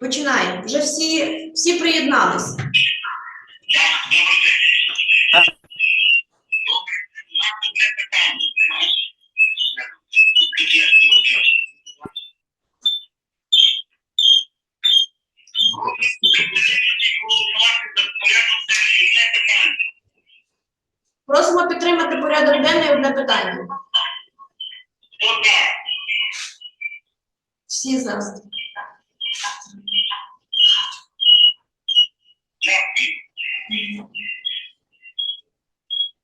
Починаємо. Вже всі, всі приєдналися. Просимо підтримати порядок денний одне питання. Всі за.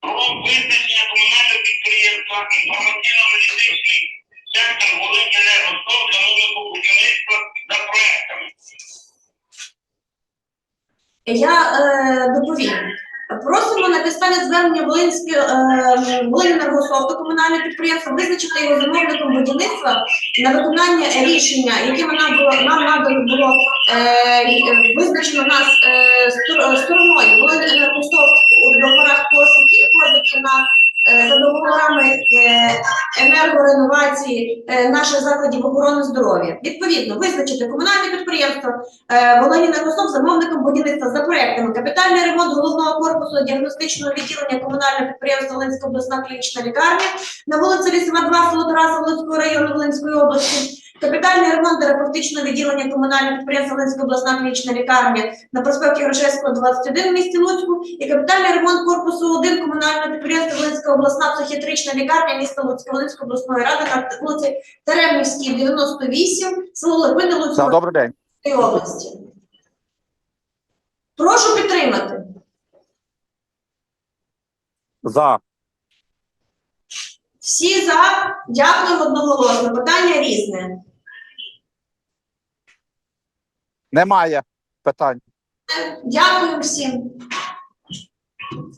Про визначення комунального підприємства інформаційно-аналітичний центр Волинь-Енергостов замовнику будівництва за проектами. Я е, доповім. Просимо на підставі звернення Волинської е, Волиненергософту комунальне підприємство визначити його замовником будівництва на виконання рішення, яким нам було нам надано було е, е, визначено нас е, енергореновації е, наших закладів охорони здоров'я. Відповідно, визначити комунальне підприємство Е, Косов Негосов замовником будівництва за проектами капітальний ремонт головного корпусу діагностичного відділення комунального підприємства Волинська обласна клінічна лікарня на вулиці Лісова 2, село Тараса Волинського району Волинської області. Капітальний ремонт терапевтичного відділення комунального підприємства Волинська обласна клінічна лікарня на проспекті Грушевського 21 в місті Луцьку і капітальний ремонт корпусу 1 комунального підприємства Волинська обласна психіатрична лікарня міста Луцька Волинської обласної ради на вулиці Теремівській 98, село Липини Луцької добрий день. області. Прошу підтримати. За. Всі за. Дякуємо одноголосно. Питання різне. Немає питань. Дякую всім.